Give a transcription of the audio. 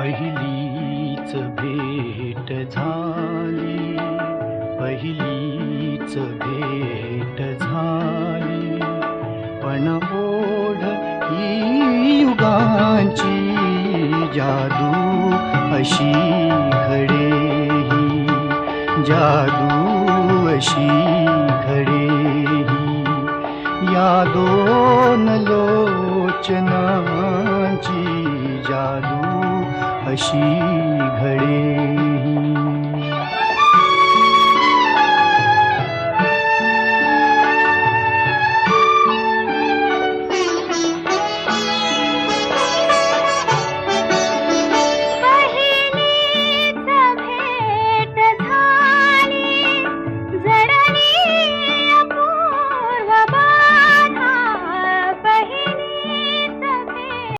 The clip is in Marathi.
पहिलीच भेट झाली. पहिलीच भेट झाली. पण ओढ ही युगांची जादू अशी घडेही. जादू अशी घडेही. या दोन लोचना अशी घडे